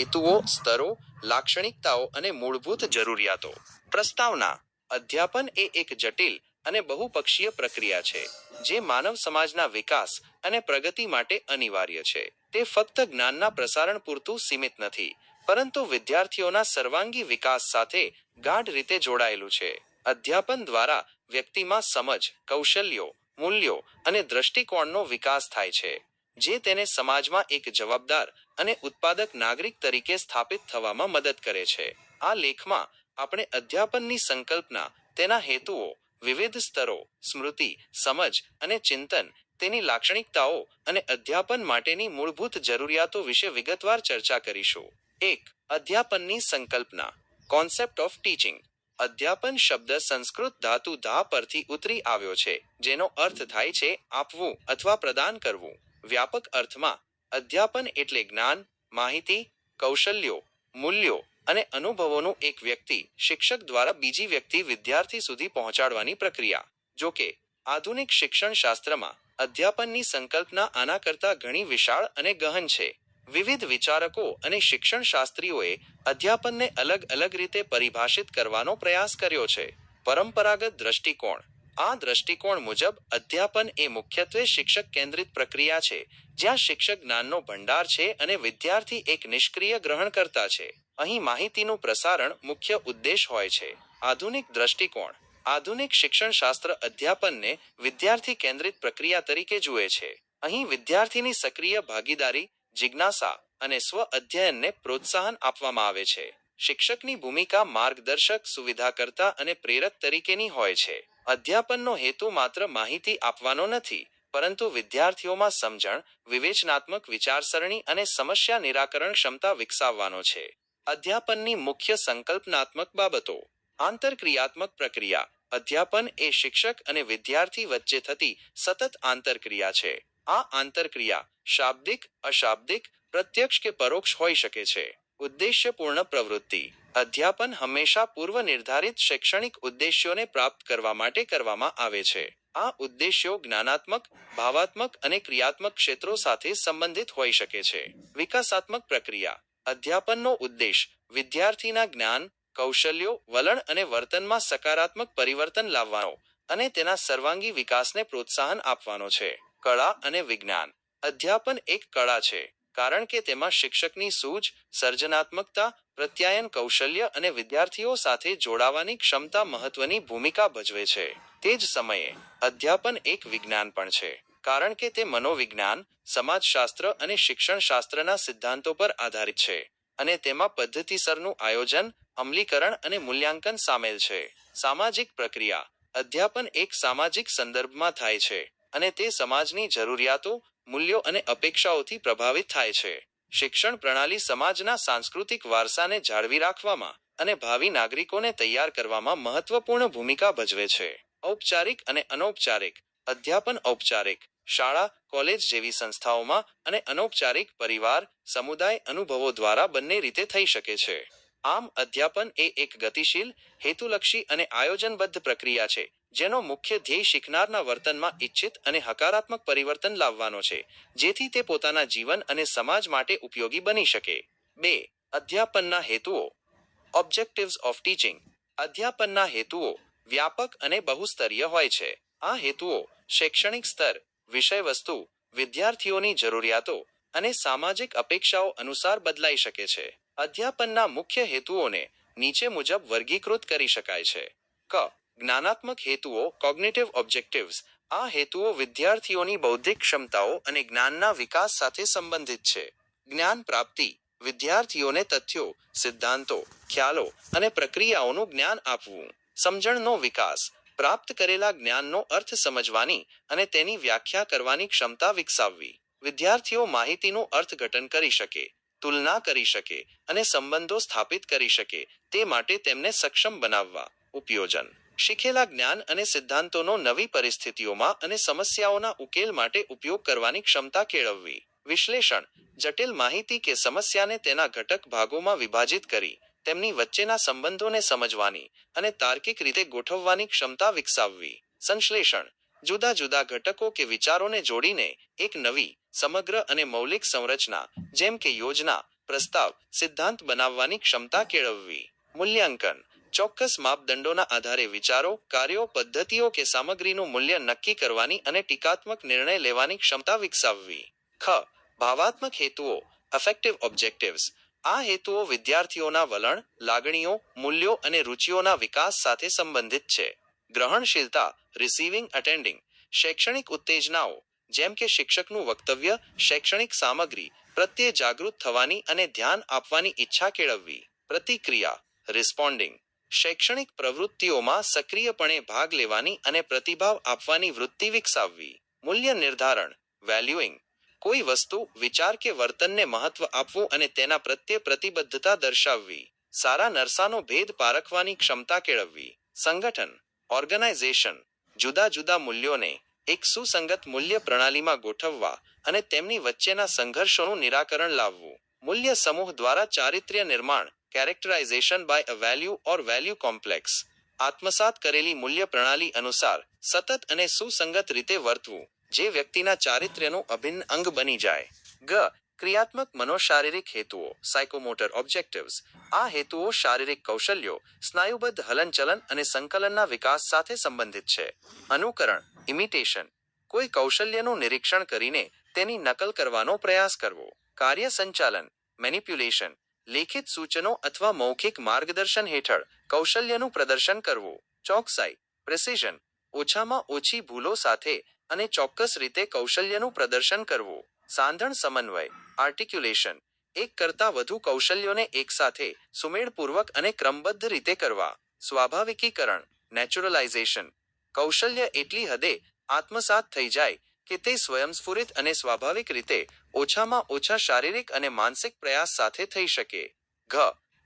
હેતુઓ, સ્તરો, લાક્ષણિકતાઓ અને મૂળભૂત જરૂરિયાતો. પ્રસ્તાવના. અધ્યાપન એ એક જટિલ અને બહુપક્ષીય પ્રક્રિયા છે, જે માનવ સમાજના વિકાસ અને પ્રગતિ માટે અનિવાર્ય છે. તે ફક્ત જ્ઞાનના પ્રસારણ પૂરતું સીમિત નથી, પરંતુ વિદ્યાર્થીઓના સર્વાંગી વિકાસ સાથે ગાઢ રીતે જોડાયેલું છે. અધ્યાપન દ્વારા વ્યક્તિમાં સમજ, કૌશલ્યો, મૂલ્યો અને દ્રષ્ટિકોણનો વિકાસ થાય છે. જે તેને સમાજમાં એક જવાબદાર અને ઉત્પાદક નાગરિક તરીકે સ્થાપિત થવામાં મદદ કરે છે. આ લેખમાં આપણે અધ્યાપનની સંકલ્પના, તેના હેતુઓ, વિવિધ સ્તરો, સ્મૃતિ, સમજ અને ચિંતન, તેની લાક્ષણિકતાઓ અને અધ્યાપન માટેની મૂળભૂત જરૂરિયાતો વિશે વિગતવાર ચર્ચા કરીશું. એક, અધ્યાપનની સંકલ્પના. Concept of teaching. અધ્યાપન શબ્દ સંસ્કૃત ધાતુ ધા પરથી ઉતરી આવ્યો છે, જેનો અર્થ થાય છે આપવું અથવા પ્રદાન કરવું. વ્યાપક અર્થમાં અધ્યાપન એટલે જ્ઞાન, માહિતી, કૌશલ્યો, મૂલ્યો અને અનુભવોનું એક વ્યક્તિ શિક્ષક દ્વારા બીજી વ્યક્તિ વિદ્યાર્થી સુધી પહોંચાડવાની પ્રક્રિયા. જો કે, આધુનિક શિક્ષણ શાસ્ત્રમાં અધ્યાપનની સંકલ્પના આના કરતાં ઘણી વિશાળ અને ગહન છે. વિવિધ વિચારકો અને શિક્ષણ શાસ્ત્રીઓએ અધ્યાપનને અલગ અલગ રીતે પરિભાષિત કરવાનો પ્રયાસ કર્યો છે. પરંપરાગત દ્રષ્ટિકોણ આ દ્રષ્ટિકોણ મુજબ અધ્યાપન એ મુખ્યત્વે શિક્ષક કેન્દ્રિત પ્રક્રિયા છે, જ્યાં શિક્ષક જ્ઞાનનો ભંડાર છે અને વિદ્યાર્થી એક નિષ્ક્રિય ગ્રહણકર્તા છે. અહીં માહિતીનું પ્રસારણ મુખ્ય ઉદ્દેશ હોય છે. આધુનિક દ્રષ્ટિકોણ, આધુનિક શિક્ષણશાસ્ત્ર અધ્યાપનને વિદ્યાર્થી કેન્દ્રિત પ્રક્રિયા તરીકે જુએ છે. અહીં વિદ્યાર્થીની સક્રિય ભાગીદારી, જિજ્ઞાસા અને સ્વ અધ્યયનને પ્રોત્સાહન આપવામાં આવે છે. શિક્ષકની ભૂમિકા માર્ગદર્શક, સુવિધાકર્તા અને પ્રેરક તરીકેની હોય છે. અધ્યાપનનો હેતુ માત્ર માહિતી આપવાનો નથી, પરંતુ વિદ્યાર્થીઓમાં સમજણ, વિવેચનાત્મક વિચારસરણી અને સમસ્યા નિરાકરણ ક્ષમતા વિકસાવવાનો છે. અધ્યાપનની મુખ્ય સંકલ્પનાત્મક બાબતો. આંતરક્રિયાત્મક પ્રક્રિયા. અધ્યાપન એ શિક્ષક અને વિદ્યાર્થી વચ્ચે થતી સતત આંતરક્રિયા છે. આ આંતરક્રિયા શાબ્દિક, અશાબ્દિક, પ્રત્યક્ષ કે પરોક્ષ હોઈ શકે છે. ઉદ્દેશ્યપૂર્ણ પ્રવૃત્તિ. અધ્યાપન હંમેશા પૂર્વ નિર્ધારિત શૈક્ષણિક ઉદ્દેશ્યોને પ્રાપ્ત કરવા માટે કરવામાં આવે છે. આ ઉદ્દેશ્યો જ્ઞાનાત્મક, ભાવાત્મક અને ક્રિયાત્મક ક્ષેત્રો સાથે સંબંધિત હોઈ શકે છે. વિકાસાત્મક પ્રક્રિયા. અધ્યાપનનો ઉદ્દેશ વિદ્યાર્થીના જ્ઞાન, કૌશલ્યો, વલણ અને વર્તનમાં સકારાત્મક પરિવર્તન લાવવાનો અને તેના સર્વાંગી વિકાસને પ્રોત્સાહન આપવાનો છે. કળા અને વિજ્ઞાન. અધ્યાપન એક કળા છે. કારણ કે તેમાં શિક્ષકની સૂઝ, સર્જનાત્મકતા, પ્રત્યાયન કૌશલ્ય અને વિદ્યાર્થીઓ સાથે જોડાવાની ક્ષમતા મહત્વની ભૂમિકા ભજવે છે. તે જ સમયે, અધ્યાપન એક વિજ્ઞાન પણ છે. કારણ કે તે મનોવિજ્ઞાન, સમાજશાસ્ત્ર અને શિક્ષણશાસ્ત્રના સિદ્ધાંતો પર આધારિત છે અને તેમાં પદ્ધતિસરનું આયોજન, અમલીકરણ અને મૂલ્યાંકન સામેલ છે. સામાજિક પ્રક્રિયા, અધ્યાપન એક સામાજિક સંદર્ભમાં થાય છે અને તે સમાજની જરૂરિયાતો મૂલ્યો અને અપેક્ષાઓથી પ્રભાવિત થાય છે. શિક્ષણ પ્રણાલી સમાજના સાંસ્કૃતિક વારસાને જાળવી રાખવામાં અને ભાવિ નાગરિકોને તૈયાર કરવામાં મહત્વપૂર્ણ ભૂમિકા ભજવે છે. ઔપચારિક અને અનૌપચારિક, અધ્યાપન ઔપચારિક, શાળા, કોલેજ જેવી સંસ્થાઓમાં અને અનૌપચારિક પરિવાર, સમુદાય અનુભવો દ્વારા બંને રીતે થઈ શકે છે. આમ અધ્યાપન એ એક ગતિશીલ, હેતુલક્ષી અને આયોજનબદ્ધ પ્રક્રિયા છે, જેનો મુખ્ય ધ્યેય શીખનારના વર્તનમાં ઇચ્છિત અને હકારાત્મક પરિવર્તન લાવવાનો છે, જેથી તે પોતાના જીવન અને સમાજ માટે ઉપયોગી બની શકે. બે, અધ્યાપનના હેતુઓ. ઓબ્જેક્ટિવ્સ ઓફ ટીચિંગ અધ્યાપનના હેતુઓ વ્યાપક અને બહુસ્તરીય હોય છે. આ હેતુઓ શૈક્ષણિક સ્તર, વિષયવસ્તુ, વિદ્યાર્થીઓની જરૂરિયાતો અને સામાજિક અપેક્ષાઓ અનુસાર બદલાઈ શકે છે. અધ્યાપનના મુખ્ય હેતુઓને નીચે મુજબ વર્ગીકૃત કરી શકાય છે. ક. જ્ઞાનાત્મક હેતુઓ કોગ્નેટિવ ઓબ્જેક્ટિવ્સ આ હેતુઓ વિદ્યાર્થીઓની બૌદ્ધિક ક્ષમતાઓ અને જ્ઞાનના વિકાસ સાથે સંબંધિત છે. જ્ઞાન પ્રાપ્તિ, વિદ્યાર્થીઓને તથ્યો, સિદ્ધાંતો, ખ્યાલો અને પ્રક્રિયાઓનું જ્ઞાન આપવું. સમજણનો વિકાસ, પ્રાપ્ત કરેલા જ્ઞાનનો અર્થ સમજવાની અને તેની વ્યાખ્યા કરવાની ક્ષમતા વિકસાવવી. વિદ્યાર્થીઓ માહિતીનું અર્થઘટન કરી શકે. તુલના કરી શકે અને સંબંધો સ્થાપિત કરી શકે તે માટે તેમને સક્ષમ બનાવવા. ઉપયોજન. શીખેલા જ્ઞાન અને સિદ્ધાંતોનો નવી પરિસ્થિતિઓમાં અને સમસ્યાઓના ઉકેલ માટે ઉપયોગ કરવાની ક્ષમતા કેળવવી. વિશ્લેષણ. જટિલ માહિતી કે સમસ્યાને તેના ઘટક ભાગોમાં વિભાજિત કરી, તેમની વચ્ચેના સંબંધોને સમજવાની અને તાર્કિક રીતે ગોઠવવાની ક્ષમતા વિકસાવવી. સંશ્લેષણ. જુદા જુદા ઘટકો કે વિચારોને જોડીને એક નવી, સમગ્ર અને મૌલિક સંરચના, જેમ કે યોજના, પ્રસ્તાવ, સિદ્ધાંત બનાવવાની ક્ષમતા કેળવવી. મૂલ્યાંકન. ચોક્કસ માપદંડોના આધારે વિચારો, કાર્યો, પદ્ધતિઓ કે સામગ્રીનું મૂલ્ય નક્કી કરવાની અને ટીકાત્મક નિર્ણય લેવાની ક્ષમતા વિકસાવવી. ખ. ભાવાત્મક હેતુઓ. અફેક્ટિવ ઓબ્જેક્ટિવ્સ આ હેતુઓ વિદ્યાર્થીઓના વલણ, લાગણીઓ, મૂલ્યો અને રુચિઓના વિકાસ સાથે સંબંધિત છે. ગ્રહણશીલતા રિસીવિંગ અટેન્ડિંગ શૈક્ષણિક ઉત્તેજનાઓ, જેમ કે શિક્ષકનું વક્તવ્ય, શૈક્ષણિક સામગ્રી, પ્રત્યે જાગૃત થવાની અને ધ્યાન આપવાની ઈચ્છા કેળવવી, પ્રતિક્રિયા રિસ્પોન્ડિંગ શૈક્ષણિક પ્રવૃત્તિઓમાં સક્રિયપણે ભાગ લેવાની અને પ્રતિભાવ આપવાની વૃત્તિ વિકસાવવી, મૂલ્ય નિર્ધારણ વેલ્યુઇંગ કોઈ વસ્તુ, વિચાર કે વર્તનને મહત્વ આપવું અને તેના પ્રત્યે પ્રતિબદ્ધતા દર્શાવવી, સારા નરસાનો ભેદ પારખવાની ક્ષમતા કેળવવી, સંગઠન ઓર્ગેનાઇઝેશન જુદા જુદા મૂલ્યોને એક સુસંગત મૂલ્ય પ્રણાલીમાં ગોઠવવા અને તેમની વચ્ચેના સંઘર્ષોનું નિરાકરણ લાવવું. મૂલ્ય સમૂહ દ્વારા ચારિત્ર્ય નિર્માણ characterisation by a value or value complex આત્મસાત કરેલી મૂલ્ય પ્રણાલી અનુસાર સતત અને સુસંગત રીતે વર્તવું, જે વ્યક્તિના ચારિત્ર્યનું અભિન્ન અંગ બની જાય. ગ ક્રિયાત્મક મનોશારીરિક હેતુઓ સાયકોમોટર ઓબ્જેક્ટિવ્સ આ હેતુઓ શારીરિક કૌશલ્યો, સ્નાયુબદ્ધ હલનચલન અને સંકલનના વિકાસ સાથે સંબંધિત છે. અનુકરણ ઇમિટેશન કોઈ કૌશલ્યનું નિરીક્ષણ કરીને તેની નકલ કરવાનો પ્રયાસ કરવો. કાર્ય સંચાલન મેનિપ્યુલેશન લેખિત સૂચનો અથવા મૌખિક માર્ગદર્શન હેઠળ કૌશલ્યનું પ્રદર્શન કરવું. ચોકસાઈ પ્રેસિઝન ઓછામાં ઓછી ભૂલો સાથે અને ચોક્કસ રીતે કૌશલ્યનું પ્રદર્શન કરવું. સાંધણ સમન્વય આર્ટિક્યુલેશન એક કરતાં વધુ કૌશલ્યોને એકસાથે સુમેળપૂર્વક અને ક્રમબદ્ધ રીતે કરવા. સ્વાભાવિકીકરણ નેચરલાઇઝેશન કૌશલ્ય એટલી હદે આત્મસાત થઈ જાય કે તે સ્વયંસ્ફુરિત અને સ્વાભાવિક રીતે ઓછામાં ઓછા શારીરિક અને માનસિક પ્રયાસ સાથે થઈ શકે. ઘ,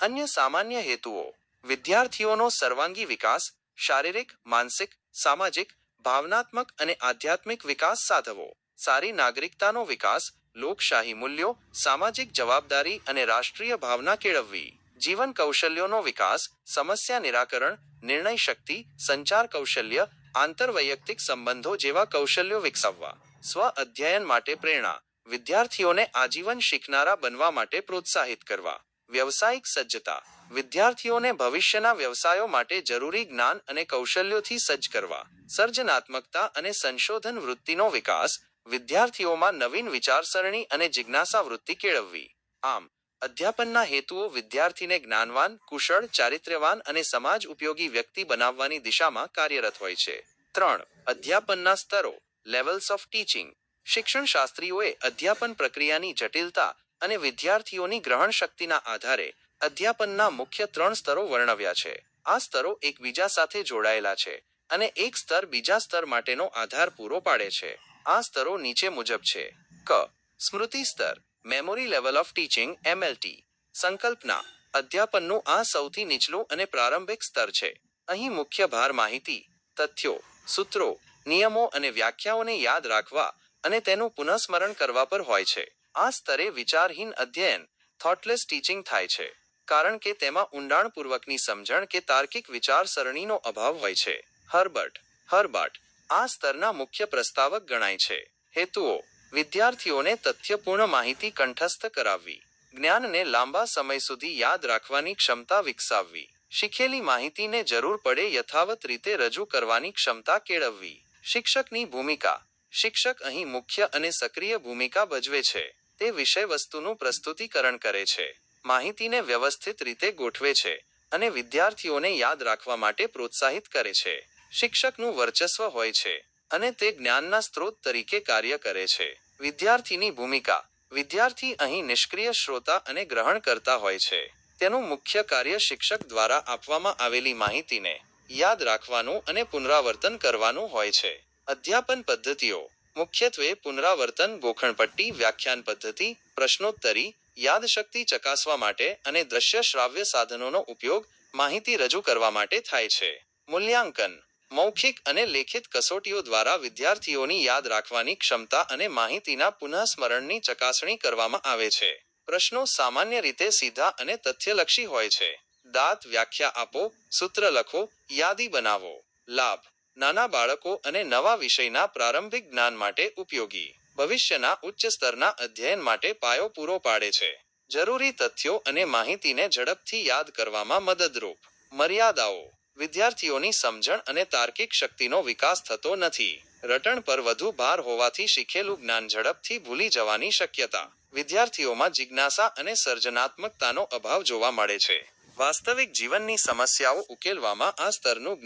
અન્ય સામાન્ય હેતુઓ. વિદ્યાર્થીઓનો સર્વાંગી વિકાસ, શારીરિક, માનસિક, સામાજિક, ભાવનાત્મક અને આધ્યાત્મિક વિકાસ સાધવો. સારી નાગરિકતાનો વિકાસ, લોકશાહી મૂલ્યો, સામાજિક જવાબદારી અને રાષ્ટ્રીય ભાવના કેળવવી. જીવન કૌશલ્યોનો વિકાસ, સમસ્યા નિરાકરણ, નિર્ણય શક્તિ, સંચાર કૌશલ્ય, આંતરવૈયક્તિક સંબંધો જેવા કૌશલ્યો વિકસાવવા. સ્વ અધ્યયન માટે પ્રેરણા, વિદ્યાર્થીઓને આજીવન શીખનારા બનવા માટે પ્રોત્સાહિત કરવા. વ્યવસાયિક સજ્જતા, વિદ્યાર્થીઓને ભવિષ્યના વ્યવસાયો માટે જરૂરી જ્ઞાન અને કૌશલ્યોથી સજ્જ કરવા. સર્જનાત્મકતા અને સંશોધન વૃત્તિનો વિકાસ વિદ્યાર્થીઓમાં નવીન વિચારસરણી અને જિજ્ઞાસા વૃત્તિ કેળવવી. આમ, અધ્યાપનના હેતુઓ વિદ્યાર્થીને જ્ઞાનવાન, કુશળ, ચારિત્ર્યવાન અને સમાજ ઉપયોગી વ્યક્તિ બનાવવાની દિશામાં કાર્યરત હોય છે. ત્રણ, અધ્યાપનના સ્તરો લેવલ્સ ઓફ ટીચિંગ શિક્ષણ શાસ્ત્રીઓએ અધ્યાપન પ્રક્રિયાની જટિલતા અને વિદ્યાર્થીઓની ગ્રહણ શક્તિના આધારે અધ્યાપનના મુખ્ય ત્રણ સ્તરો વર્ણવ્યા છે. આ સ્તરો એકબીજા સાથે જોડાયેલા છે અને એક સ્તર બીજા સ્તર માટેનો આધાર પૂરો પાડે છે. આ સ્તરો નીચે મુજબ છે. ક. સ્મૃતિ સ્તર. Memory level of teaching MLT સંકલ્પના. અધ્યાપનનું આ સૌથી નીચલું અને પ્રારંભિક સ્તર છે. અહીં મુખ્ય ભાર માહિતી, તથ્યો, સૂત્રો, નિયમો અને વ્યાખ્યાઓને યાદ રાખવા અને તેનું પુનઃસ્મરણ કરવા પર હોય છે. આ સ્તરે વિચારહીન અધ્યયન થોટલેસ ટીચિંગ થાય છે. કારણ કે તેમાં ઊંડાણપૂર્વકની સમજણ કે તાર્કિક વિચારસરણીનો અભાવ હોય છે. હર્બર્ટ. હર્બાર્ટ. આ સ્તરના મુખ્ય પ્રસ્તાવક ગણાય છે. હેતુઓ. વિદ્યાર્થીઓને તથ્યપૂર્ણ માહિતી કંઠસ્થ કરાવવી. જ્ઞાનને લાંબા સમય સુધી યાદ રાખવાની ક્ષમતા વિકસાવવી. શીખેલી માહિતીને જરૂર પડે યથાવત રીતે રજૂ કરવાની ક્ષમતા કેળવવી. શિક્ષકની ભૂમિકા. શિક્ષક અહીં મુખ્ય અને સક્રિય ભૂમિકા ભજવે છે. તે વિષય વસ્તુનું પ્રસ્તુતિકરણ કરે છે. માહિતીને વ્યવસ્થિત રીતે ગોઠવે છે અને વિદ્યાર્થીઓને યાદ રાખવા માટે પ્રોત્સાહિત કરે છે. શિક્ષકનું વર્ચસ્વ હોય છે અને તે જ્ઞાનના સ્ત્રોત તરીકે કાર્ય કરે છે. વિદ્યાર્થીની ભૂમિકા. વિદ્યાર્થી અહીં નિષ્ક્રિય શ્રોતા અને ગ્રહણ કરતા હોય છે. તેનું મુખ્ય કાર્ય શિક્ષક દ્વારા આપવામાં આવેલી માહિતીને યાદ રાખવાનું અને પુનરાવર્તન કરવાનું હોય છે. અધ્યાપન પદ્ધતિઓ. મુખ્યત્વે પુનરાવર્તન ગોખણપટ્ટી, વ્યાખ્યાન પદ્ધતિ, પ્રશ્નોત્તરી, યાદશક્તિ ચકાસવા માટે અને દ્રશ્ય શ્રાવ્ય સાધનોનો ઉપયોગ માહિતી રજૂ કરવા માટે થાય છે. મૂલ્યાંકન. મૌખિક અને લેખિત કસોટીઓ દ્વારા વિદ્યાર્થીઓની યાદ રાખવાની ક્ષમતા અને માહિતીના પુનઃસ્મરણની ચકાસણી કરવામાં આવે છે. પ્રશ્નો સામાન્ય રીતે સીધા અને તથ્યલક્ષી હોય છે. દાંત વ્યાખ્યા આપો, સૂત્ર લખો, યાદી બનાવો. લાભ. નાના બાળકો અને નવા વિષયના પ્રારંભિક જ્ઞાન માટે ઉપયોગી. ભવિષ્યના ઉચ્ચ સ્તરના અધ્યયન માટે પાયો પૂરો પાડે છે. જરૂરી તથ્યો અને માહિતીને ઝડપથી યાદ કરવામાં મદદરૂપ. મર્યાદાઓ. વિદ્યાર્થીઓની સમજણ અને તાર્કિક શક્તિનો વિકાસ થતો નથી. રટણ પર વધુ ભાર હોવાથી શીખેલું જ્ઞાન ઝડપથી ભૂલી જવાની શક્યતા. વિદ્યાર્થીઓમાં જિજ્ઞાસા અને સર્જનાત્મકતાનો અભાવ જોવા મળે છે. વાસ્તવિક જીવનની સમસ્યાઓ ઉકેલવામાં આ સ્તરનું